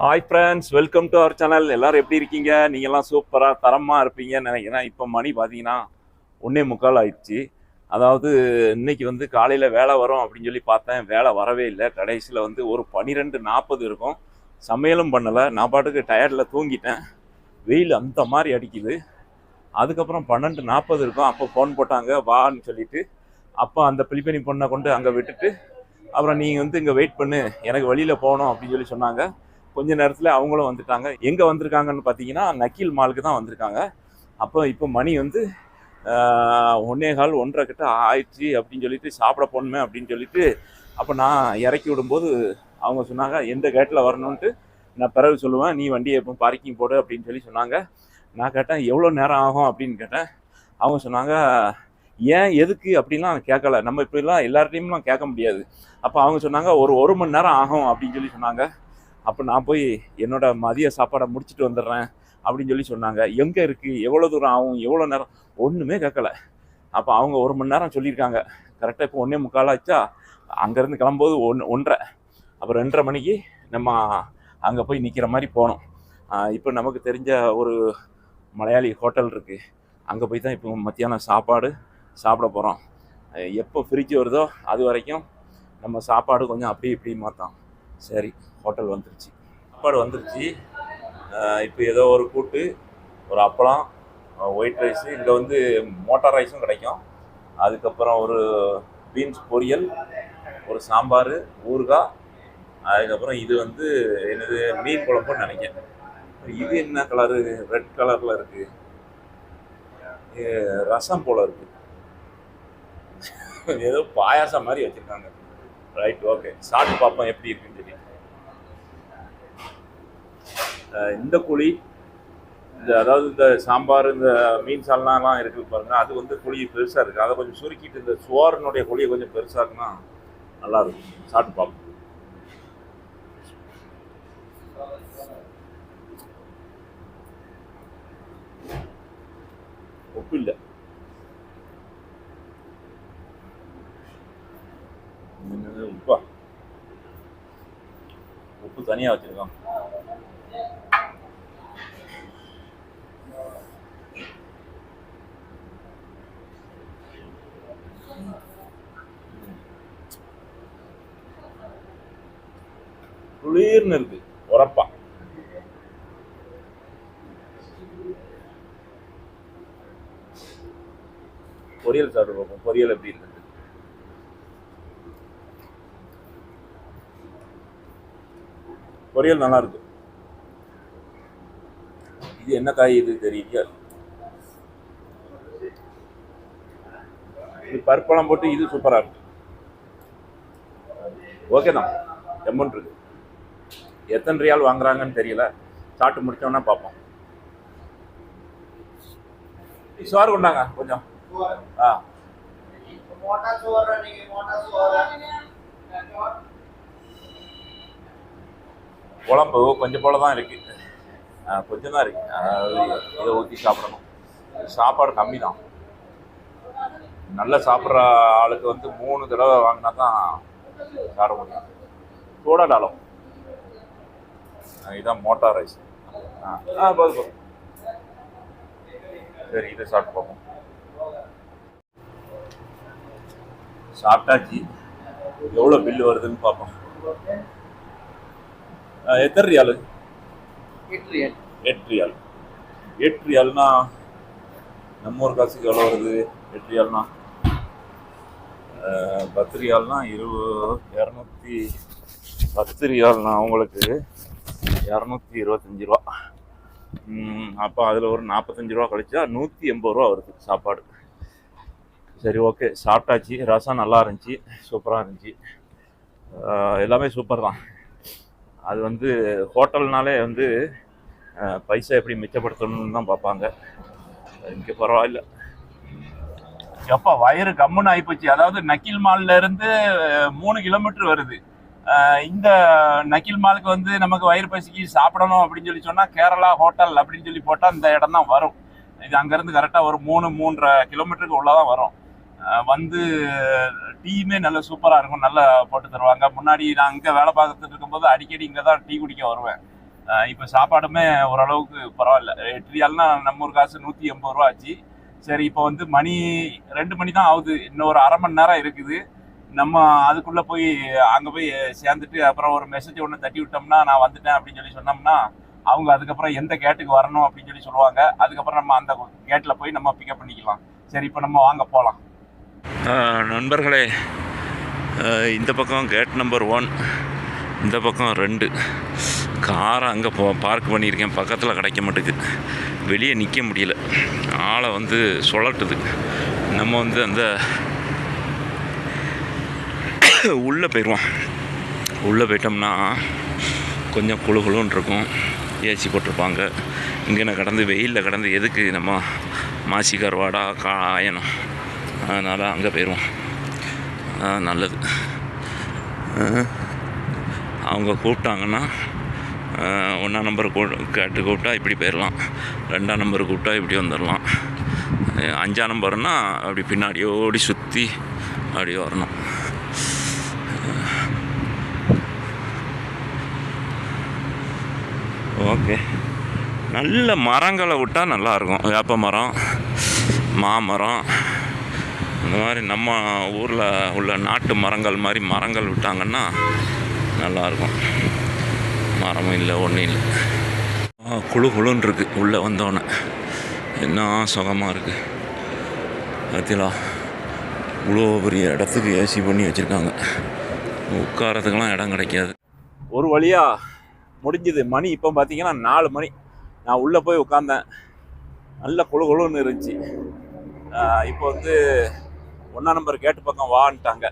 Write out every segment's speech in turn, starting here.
Hi friends welcome to our channel எல்லாரும் எப்படி இருக்கீங்க? நீங்கள்லாம் சூப்பராக தரமாக இருப்பீங்கன்னு நினைக்கிறேன். இப்போ மணி பார்த்தீங்கன்னா ஒன்றே முக்கால் ஆயிடுச்சு. அதாவது இன்னைக்கு வந்து காலையில் வேலை வரும் அப்படின்னு சொல்லி பார்த்தேன். வேலை வரவே இல்லை. கடைசியில் வந்து ஒரு பன்னிரெண்டு நாற்பது இருக்கும். சமையலும் பண்ணலை. நான் பாட்டுக்கு டயர்டில் தூங்கிட்டேன். வெயில் அந்த மாதிரி அடிக்குது. அதுக்கப்புறம் பன்னெண்டு நாற்பது இருக்கும். அப்போ ஃபோன் போட்டாங்க வான்னு சொல்லிட்டு. அப்போ அந்த பிலிப்பனி பொண்ணை கொண்டு அங்கே விட்டுட்டு அப்புறம் நீங்கள் வந்து இங்கே வெயிட் பண்ணு. எனக்கு வெளியில் போகணும். அப்படின்னு சொல்லி சொன்னாங்க. கொஞ்ச நேரத்தில் அவங்களும் வந்துட்டாங்க. எங்கே வந்திருக்காங்கன்னு பார்த்தீங்கன்னா நக்கீல் மாலுக்கு தான் வந்திருக்காங்க. அப்போ இப்போ மணி வந்து ஒன்னே கால் ஒன்றரை கிட்ட ஆயிடுச்சு அப்படின்னு சொல்லிட்டு சாப்பிட போகணுமே அப்படின்னு சொல்லிட்டு அப்போ நான் இறக்கி விடும்போது அவங்க சொன்னாங்க எந்த கேட்டில் வரணுன்ட்டு நான் பிறகு சொல்லுவேன். நீ வண்டியை எப்போ பார்க்கிங் போடு அப்படின்னு சொல்லி சொன்னாங்க. நான் கேட்டேன் எவ்வளோ நேரம் ஆகும்? அப்படின்னு கேட்டேன். அவங்க சொன்னாங்க ஏன் எதுக்கு? அப்படின்லாம் கேட்கல. நம்ம இப்படிலாம் எல்லார்ட்டையும்லாம் கேட்க முடியாது. அப்போ அவங்க சொன்னாங்க ஒரு ஒரு மணி நேரம் ஆகும் அப்படின்னு சொல்லி சொன்னாங்க. அப்போ நான் போய் என்னோட மதிய சாப்பாடை முடிச்சுட்டு வந்துடுறேன் அப்படின்னு சொல்லி சொன்னாங்க. எங்கே இருக்குது எவ்வளோ தூரம் ஆகும்? எவ்வளோ நேரம்? ஒன்றுமே கேட்கல. அப்போ அவங்க ஒரு மணி நேரம் சொல்லியிருக்காங்க. கரெக்டாக இப்போ ஒன்றே முக்கால் ஆச்சா அங்கேருந்து கிளம்பும்போது ஒன்று ஒன்றரை. அப்புறம் ரெண்டரை மணிக்கு நம்ம அங்கே போய் நிற்கிற மாதிரி போனோம். இப்போ நமக்கு தெரிஞ்ச ஒரு மலையாளி ஹோட்டல் இருக்குது அங்கே போய் தான் இப்போ மத்தியானம் சாப்பாடு சாப்பிட போகிறோம் எப்போ ஃப்ரிட்ஜ் வருதோ அது வரைக்கும் நம்ம சாப்பாடு கொஞ்சம் அப்படி இப்படி மாற்றோம் சரி ஹோட்டல் வந்துருச்சு. சாப்பாடு வந்துருச்சு. இப்போ ஏதோ ஒரு கூட்டு ஒரு அப்பளம் ஒயிட் ரைஸு இங்கே வந்து மோட்டார் ரைஸும் கிடைக்கும். அதுக்கப்புறம் ஒரு பீன்ஸ் பொரியல் ஒரு சாம்பார் ஊறுகாய் அதுக்கப்புறம் இது வந்து என்னது மீன் குழம்புன்னு நினைக்கிறேன். இது என்ன கலரு ரெட் கலரில் இருக்குது ரசம் போல் இருக்குது ஏதோ பாயாசம் மாதிரி வச்சுருக்காங்க. ரைட் ஓகே சாப்பிட்டு பார்ப்போம் எப்படி இருக்குன்னு தெரியும் இந்த குழி இந்த அதாவது இந்த சாம்பார் இந்த மீன் சால்னாலாம் இருக்குது பாருங்க அது வந்து குழி பெருசாக இருக்குது அதை கொஞ்சம் சுருக்கிட்டு இந்த சுவாரனுடைய குழியை கொஞ்சம் பெருசாக இருக்குன்னா நல்லா இருக்கும். சாப்பிட்டு பார்ப்போம். உப்பு இல்லை என்னது உப்பா உப்பு தனியாக வச்சுருக்கோம். குளிர்னு இருக்கு உரப்பா. பொரியல் சாப்பிட்டு பார்ப்போம். பொரியல் எப்படி இருக்கு? பொரியல் நல்லா இருக்கு இது என்ன காய் இது தெரியுது? இது பற்பழம் போட்டு இது சூப்பரா இருக்கு. ஓகே தான். எம்மன் இருக்கு. எத்தனை ரியால் வாங்குறாங்கன்னு தெரியல. சாப்பிட்டு முடிச்சோம்னா பார்ப்போம். சோறு கொண்டாங்க கொஞ்சம். ஆ. குழம்பு கொஞ்சம் போல தான் இருக்கு. ஆ, கொஞ்சம் தான் இருக்கு. அதாவது இதை ஊற்றி சாப்பிடணும். சாப்பாடு கம்மி தான். நல்லா சாப்பிட்ற ஆளுக்கு வந்து மூணு தடவை வாங்கினா தான் சாப்பிட முடியும். சூடாக டாலும் இதான் மோட்டார் ரைஸ். ஆ. ஆ போதும் போதும். சரி இதை சாப்பிட்டு பார்ப்போம். சாப்பிட்டாச்சு. எவ்வளோ பில்லு வருதுன்னு பார்ப்போம். எத்தனை ரியாலு? எட்டு ரியால். எட்டு ரியால்னா நம்ம ஒரு காசுக்கு எவ்வளோ வருது? எட்டு ரியால்னா? பத்து இருபது இரநூத்தி பத்து ரியால்னா அவங்களுக்கு இரநூத்தி இருபத்தஞ்சி ரூபா. அப்போ அதில் ஒரு நாற்பத்தஞ்சு ரூபா கழிச்சா நூற்றி எண்பது ரூபா வருது சாப்பாடு. சரி ஓகே. சாப்பிட்டாச்சு. ரசம் நல்லா இருந்துச்சு. சூப்பராக இருந்துச்சு. எல்லாமே சூப்பர் தான். அது வந்து ஹோட்டல்னாலே வந்து பைசா எப்படி மிச்சப்படுத்தணும்னு தான் பார்ப்பாங்க. இங்கே பரவாயில்ல. எப்பா வயிறு கம்முன்னு ஆகிப்போச்சு அதாவது நக்கில் மால்ல இருந்து மூணு கிலோமீட்டர் வருது. இந்த நக்கில் மாலுக்கு வந்து நமக்கு வயிறு பசிக்கு சாப்பிடணும் அப்படின்னு சொல்லி சொன்னால் கேரளா ஹோட்டல் அப்படின்னு சொல்லி போட்டால் இந்த இடம் தான் வரும். இது அங்கேருந்து கரெக்டாக ஒரு மூணு மூன்றரை கிலோமீட்டருக்கு உள்ளே தான் வரும். வந்து டீயுமே நல்ல சூப்பராக இருக்கும் நல்லா போட்டு தருவாங்க. முன்னாடி நான் இங்கே வேலை பார்த்துட்டு இருக்கும்போது அடிக்கடி இங்கே தான் டீ குடிக்க வருவேன். இப்போ சாப்பாடுமே ஓரளவுக்கு பரவாயில்ல. எட்டு ரியால்னா நம்ம ஒரு காசு நூற்றி எண்பது ரூபா ஆச்சு. சரி இப்போ வந்து மணி ரெண்டு மணி தான் ஆகுது. இன்னும் ஒரு அரை மணி நேரம் இருக்குது. நம்ம அதுக்குள்ளே போய் அங்கே போய் சேர்ந்துட்டு அப்புறம் ஒரு மெசேஜ் ஒன்று தட்டி விட்டோம்னா நான் வந்துட்டேன் அப்படின்னு சொல்லி சொன்னோம்னா அவங்க அதுக்கப்புறம் எந்த கேட்டுக்கு வரணும் அப்படின்னு சொல்லி சொல்லுவாங்க. அதுக்கப்புறம் நம்ம அந்த கேட்டில் போய் நம்ம பிக்கப் பண்ணிக்கலாம். சரி இப்போ நம்ம வாங்க போகலாம் நண்பர்களே இந்த பக்கம் கேட் நம்பர் ஒன் இந்த பக்கம் ரெண்டு. காரை அங்கே போ பார்க் பண்ணியிருக்கேன். பக்கத்தில் கிடைக்க மாட்டேங்குது வெளியே நிற்க முடியல. ஆளை வந்து சுழட்டுது நம்ம வந்து அந்த உள்ளே போயிடுவோம் உள்ளே போயிட்டோம்னா கொஞ்சம் குழு குழுன்னு இருக்கும். ஏசி போட்டிருப்பாங்க. இங்கே கடந்து வெயிலில் கடந்து எதுக்கு நம்ம மாசி வாடா காயணும். அதனால் அங்கே போயிடுவோம் நல்லது. அவங்க கூப்பிட்டாங்கன்னா ஒன்றாம் நம்பர் கூ கேட்டு கூப்பிட்டா இப்படி போயிடலாம் ரெண்டாம் நம்பர் கூப்பிட்டா இப்படி வந்துடலாம் அஞ்சாம் நம்பர்னால் அப்படி பின்னாடி ஓடி சுற்றி அப்படி வரணும். ஓகே. நல்ல மரங்களை விட்டால் நல்லாயிருக்கும் வேப்ப மரம் மாமரம் இந்த மாதிரி நம்ம ஊரில் உள்ள நாட்டு மரங்கள் மாதிரி மரங்கள் விட்டாங்கன்னா நல்லாயிருக்கும். மரமும் இல்லை ஒன்றும் இல்லை. குழு குளு குளுன்னு இருக்குது உள்ளே வந்தோடனே என்ன சுகமாக இருக்குது பார்த்தீங்களா இவ்வளோ பெரிய இடத்துக்கு ஏசி பண்ணி வச்சுருக்காங்க. உட்காரத்துக்கெலாம் இடம் கிடைக்காது. ஒரு வழியாக முடிஞ்சுது. மணி இப்போ பார்த்தீங்கன்னா நாலு மணி. நான் உள்ளே போய் உட்காந்தேன் நல்ல குழு குழுன்னு இருந்துச்சு. இப்போ வந்து ஒன்றா நம்பர் கேட்டு பக்கம் வான்ட்டாங்க.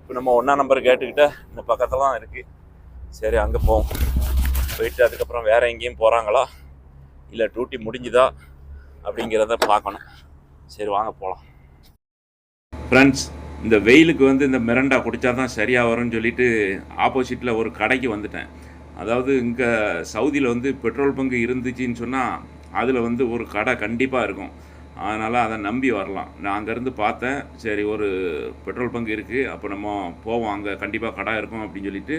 இப்போ நம்ம ஒன்றா நம்பர் கேட்டுக்கிட்ட இந்த பக்கத்தில் தான் இருக்குது சரி அங்கே போவோம் போயிட்டு அதுக்கப்புறம் வேறு எங்கேயும் போகிறாங்களா இல்லை டியூட்டி முடிஞ்சுதா? அப்படிங்கிறத பார்க்கணும். சரி வாங்க போகலாம் ஃப்ரெண்ட்ஸ் இந்த வெயிலுக்கு வந்து இந்த மிரண்டா குடித்தா தான் சரியாக வரும்னு சொல்லிட்டு ஆப்போசிட்டில் ஒரு கடைக்கு வந்துட்டேன். அதாவது இங்கே சவுதியில் வந்து பெட்ரோல் பங்கு இருந்துச்சுன்னு சொன்னால் அதில் வந்து ஒரு கடை கண்டிப்பாக இருக்கும். அதனால் அதை நம்பி வரலாம். நான் அங்கேருந்து பார்த்தேன் சரி ஒரு பெட்ரோல் பங்க் இருக்குது அப்போ நம்ம போவோம் அங்கே கண்டிப்பாக கடை இருக்கும் அப்படின்னு சொல்லிட்டு.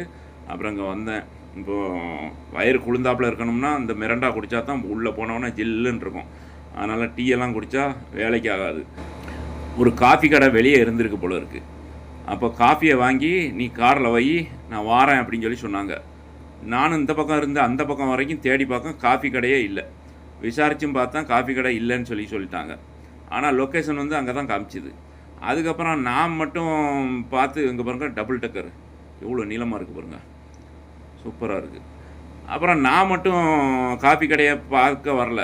அப்புறம் அங்கே வந்தேன். இப்போது வயிறு குளிர்ந்தாப்புல இருக்கணும்னா இந்த மிரண்டா குடித்தா தான் உள்ளே போனவொன்னே ஜில்லுன்னு இருக்கும். அதனால் டீயெல்லாம் குடித்தா வேலைக்கு ஆகாது. ஒரு காஃபி கடை வெளியே இருந்திருக்கு போல இருக்குது அப்போ காஃபியை வாங்கி நீ காரில் வை நான் வாரேன் அப்படின்னு சொல்லி சொன்னாங்க. நானும் இந்த பக்கம் இருந்து அந்த பக்கம் வரைக்கும் தேடி பார்க்க காஃபி கடையே இல்லை. விசாரிச்சும் பார்த்தா காஃபி கடை இல்லைன்னு சொல்லி சொல்லிட்டாங்க. ஆனால் லொக்கேஷன் வந்து அங்கே தான் காமிச்சிது. அதுக்கப்புறம் நான் மட்டும் பார்த்து இங்கே பாருங்கள் டபுள் டக்கர் எவ்வளோ நீளமாக இருக்குது பாருங்கள் சூப்பராக இருக்குது அப்புறம் நான் மட்டும் காஃபி கடையை பார்க்க வரல.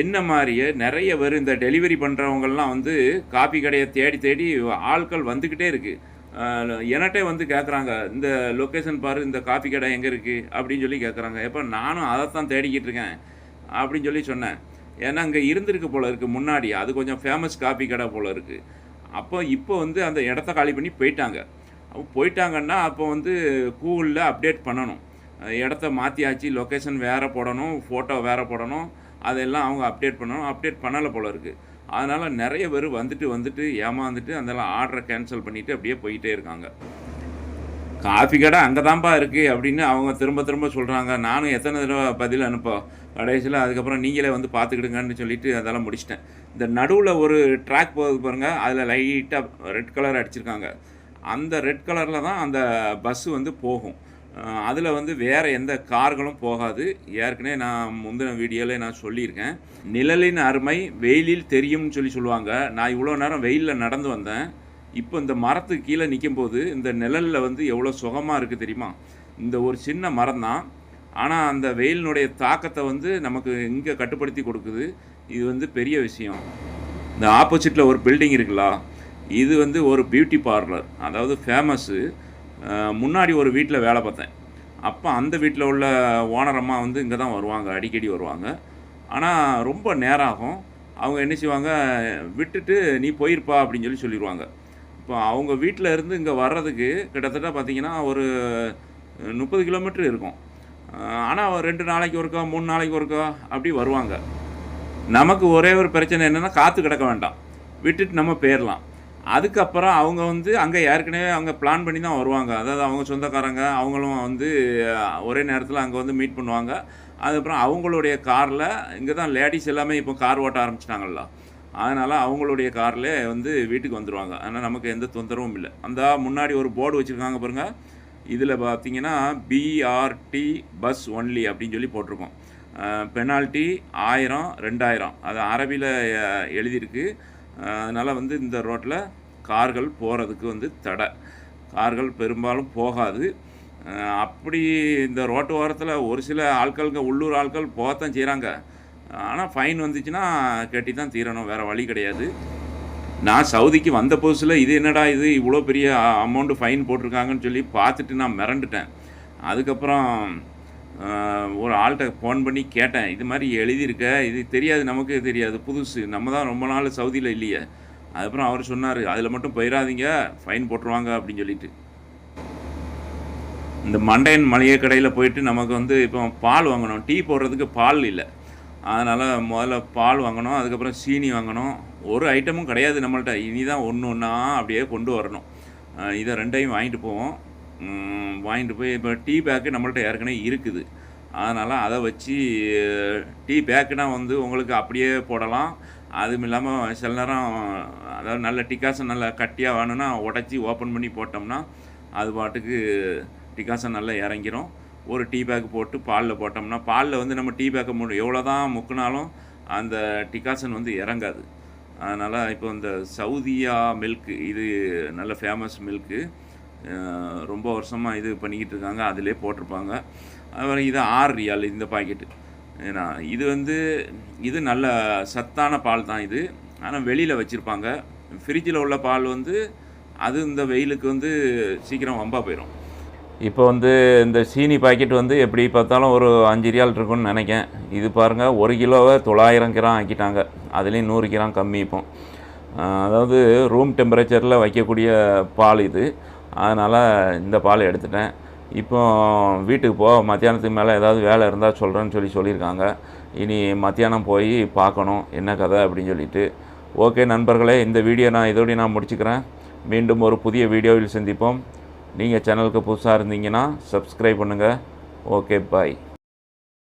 என்ன மாதிரியே நிறைய பேர் இந்த டெலிவரி பண்ணுறவங்கள்லாம் வந்து காஃபி கடையை தேடி தேடி ஆட்கள் வந்துக்கிட்டே இருக்குது என்கிட்டே வந்து கேட்குறாங்க இந்த லொக்கேஷன் பாரு இந்த காஃபி கடை எங்கே இருக்குது அப்படின்னு சொல்லி கேட்குறாங்க எப்போ நானும் அதைத்தான் தேடிக்கிட்டு இருக்கேன். அப்படின்னு சொல்லி சொன்னேன். ஏன்னா அங்கே இருந்திருக்கு போல் இருக்குது முன்னாடி. அது கொஞ்சம் ஃபேமஸ் காஃபி கடை போல் இருக்குது அப்போ இப்போ வந்து அந்த இடத்த காலி பண்ணி போயிட்டாங்க. அப்போ போயிட்டாங்கன்னா அப்போ வந்து கூகுளில் அப்டேட் பண்ணணும். இடத்த மாற்றியாச்சு லொக்கேஷன் வேறு போடணும் ஃபோட்டோ வேறு போடணும். அதெல்லாம் அவங்க அப்டேட் பண்ணணும். அப்டேட் பண்ணலை போல் இருக்குது அதனால் நிறைய பேர் வந்துட்டு வந்துட்டு ஏமாந்துட்டு அதெல்லாம் ஆர்டரை கேன்சல் பண்ணிவிட்டு அப்படியே போயிட்டே இருக்காங்க. காஃபி கடை அங்கே தான்ப்பா இருக்குது அப்படின்னு அவங்க திரும்ப திரும்ப சொல்கிறாங்க நானும் எத்தனை தடவை பதில் அனுப்ப கடைசியில் அதுக்கப்புறம் நீங்களே வந்து பார்த்துக்கிடுங்கன்னு சொல்லிட்டு அதெல்லாம் முடிச்சிட்டேன். இந்த நடுவில் ஒரு ட்ராக் போகுது பாருங்கள் அதில் லைட்டாக ரெட் கலர் அடிச்சிருக்காங்க. அந்த ரெட் கலரில் தான் அந்த பஸ்ஸு வந்து போகும். அதில் வந்து வேறு எந்த கார்களும் போகாது. ஏற்கனவே நான் முந்தின வீடியோவில் நான் சொல்லியிருக்கேன். நிழலின் அருமை வெயிலில் தெரியும்னு சொல்லி சொல்லுவாங்க. நான் இவ்வளோ நேரம் வெயிலில் நடந்து வந்தேன். இப்போ இந்த மரத்துக்கு கீழே நிற்கும் போது இந்த நிழலில் வந்து எவ்வளோ சுகமாக இருக்குது தெரியுமா? இந்த ஒரு சின்ன மரம் தான் ஆனால் அந்த வெயிலினுடைய தாக்கத்தை வந்து நமக்கு இங்கே கட்டுப்படுத்தி கொடுக்குது. இது வந்து பெரிய விஷயம். இந்த ஆப்போசிட்டில் ஒரு பில்டிங் இருக்குல்ல. இது வந்து ஒரு பியூட்டி பார்லர். அதாவது ஃபேமஸ்ஸு முன்னாடி ஒரு வீட்டில் வேலை பார்த்தேன். அப்போ அந்த வீட்டில் உள்ள ஓனர் அம்மா வந்து இங்கே தான் வருவாங்க. அடிக்கடி வருவாங்க. ஆனால் ரொம்ப நேரம் ஆகும் அவங்க என்ன செய்வாங்க? விட்டுட்டு நீ போயிருப்பா அப்படின்னு சொல்லி சொல்லிடுவாங்க இப்போ அவங்க வீட்டில் இருந்து இங்கே வர்றதுக்கு கிட்டத்தட்ட பார்த்திங்கன்னா ஒரு முப்பது கிலோமீட்டர் இருக்கும். ஆனால் ரெண்டு நாளைக்கு ஒருக்கா மூணு நாளைக்கு ஒருக்கா அப்படி வருவாங்க. நமக்கு ஒரே ஒரு பிரச்சனை என்னென்னா காற்று கிடக்க வேண்டாம். விட்டுட்டு நம்ம போயிடலாம் அதுக்கப்புறம் அவங்க வந்து அங்கே ஏற்கனவே அவங்க பிளான் பண்ணி தான் வருவாங்க. அதாவது அவங்க சொந்தக்காரங்க அவங்களும் வந்து ஒரே நேரத்தில் அங்கே வந்து மீட் பண்ணுவாங்க. அதுக்கப்புறம் அவங்களுடைய காரில் இங்கே தான் லேடிஸ் எல்லாமே இப்போ கார் ஓட்ட ஆரம்பிச்சிட்டாங்கல்ல. அதனால் அவங்களுடைய கார்லேயே வந்து வீட்டுக்கு வந்துடுவாங்க ஆனால் நமக்கு எந்த தொந்தரவும் இல்லை. அந்த முன்னாடி ஒரு போர்டு வச்சுருக்காங்க பாருங்கள் இதில் பார்த்தீங்கன்னா பிஆர்டி பஸ் ஒன்லி அப்படின்னு சொல்லி போட்டிருக்கோம். பெனால்ட்டி ஆயிரம் ரெண்டாயிரம். அது அரபியில் எழுதியிருக்கு. அதனால் வந்து இந்த ரோட்டில் கார்கள் போகிறதுக்கு வந்து தடை. கார்கள் பெரும்பாலும் போகாது. அப்படி இந்த ரோட்டு ஓரத்தில் ஒரு சில ஆட்களுங்க உள்ளூர் ஆட்கள் போகத்தான் செய்கிறாங்க. ஆனால் ஃபைன் வந்துச்சுன்னா கட்டி தான் தீரணும். வேறு வழி கிடையாது. நான் சவுதிக்கு வந்த புதுசில் இது என்னடா இது இவ்வளோ பெரிய அமௌண்ட்டு ஃபைன் போட்டிருக்காங்கன்னு சொல்லி பார்த்துட்டு நான் மிரண்டுட்டேன். அதுக்கப்புறம் ஒரு ஆள்கிட்ட ஃபோன் பண்ணி கேட்டேன். இது மாதிரி எழுதியிருக்க? இது தெரியாது நமக்கு தெரியாது புதுசு. நம்ம தான் ரொம்ப நாள் சவுதியில் இல்லையே. அதுக்கப்புறம் அவர் சொன்னார் அதில் மட்டும் போயிடாதீங்க ஃபைன் போட்டுருவாங்க அப்படின்னு சொல்லிட்டு. இந்த மண்டையன் மளிகை கடையில் போயிட்டு நமக்கு வந்து இப்போ பால் வாங்கணும். டீ போடுறதுக்கு பால் இல்லை. அதனால் முதல்ல பால் வாங்கணும் அதுக்கப்புறம் சீனி வாங்கணும். ஒரு ஐட்டமும் கிடையாது நம்மள்ட்ட. இனி தான் ஒன்று ஒன்றா அப்படியே கொண்டு வரணும். இதை ரெண்டையும் வாங்கிட்டு போவோம். வாங்கிட்டு போய் இப்போ டீ பேக்கு நம்மள்ட்ட ஏற்கனவே இருக்குது. அதனால் அதை வச்சு டீ பேக்குனால் வந்து உங்களுக்கு அப்படியே போடலாம். அதுவும் இல்லாமல் சில நேரம் அதாவது நல்ல டிக்காசன் நல்லா கட்டியாக வேணும்னா உடச்சி ஓப்பன் பண்ணி போட்டோம்னா அது பாட்டுக்கு டிக்காசன் நல்லா இறங்கிரும். ஒரு டீ பேக் போட்டு பாலில் போட்டோம்னா பாலில் வந்து நம்ம டீ பேக்கை மூணு எவ்வளோ தான் முக்குனாலும் அந்த டிக்காசன் வந்து இறங்காது. அதனால் இப்போ இந்த சவுதியா மில்க்கு இது நல்ல ஃபேமஸ் மில்க்கு ரொம்ப வருஷமாக இது பண்ணிக்கிட்டு இருக்காங்க. அதிலே போட்டிருப்பாங்க. அப்புறம் இது ஆறு ரியால் இந்த பாக்கெட்டு ஏன்னா இது வந்து இது நல்ல சத்தான பால் தான் இது. ஆனால் வெளியில் வச்சுருப்பாங்க. ஃப்ரிட்ஜில் உள்ள பால் வந்து அது இந்த வெயிலுக்கு வந்து சீக்கிரம் வம்பா போயிடும் இப்போ வந்து இந்த சீனி பாக்கெட் வந்து எப்படி பார்த்தாலும் ஒரு அஞ்சு ரியால் இருக்கும்னு நினைக்கேன் இது பாருங்கள் ஒரு கிலோவை தொள்ளாயிரம் கிராம் ஆக்கிட்டாங்க. அதுலேயும் நூறு கிராம் கம்மி இப்போ. அதாவது ரூம் டெம்பரேச்சரில் வைக்கக்கூடிய பால் இது. அதனால் இந்த பால் எடுத்துட்டேன். இப்போ வீட்டுக்கு போக மத்தியானத்துக்கு மேலே ஏதாவது வேலை இருந்தால் சொல்கிறேன்னு சொல்லி சொல்லியிருக்காங்க. இனி மத்தியானம் போய் பார்க்கணும் என்ன கதை அப்படின்னு சொல்லிட்டு. ஓகே நண்பர்களே இந்த வீடியோ நான் இதோடய நான் முடிச்சுக்கிறேன். மீண்டும் ஒரு புதிய வீடியோவில் சந்திப்போம். நீங்கள் சேனலுக்கு புதுசாக இருந்தீங்கன்னா சப்ஸ்கிரைப் பண்ணுங்கள் ஓகே பாய்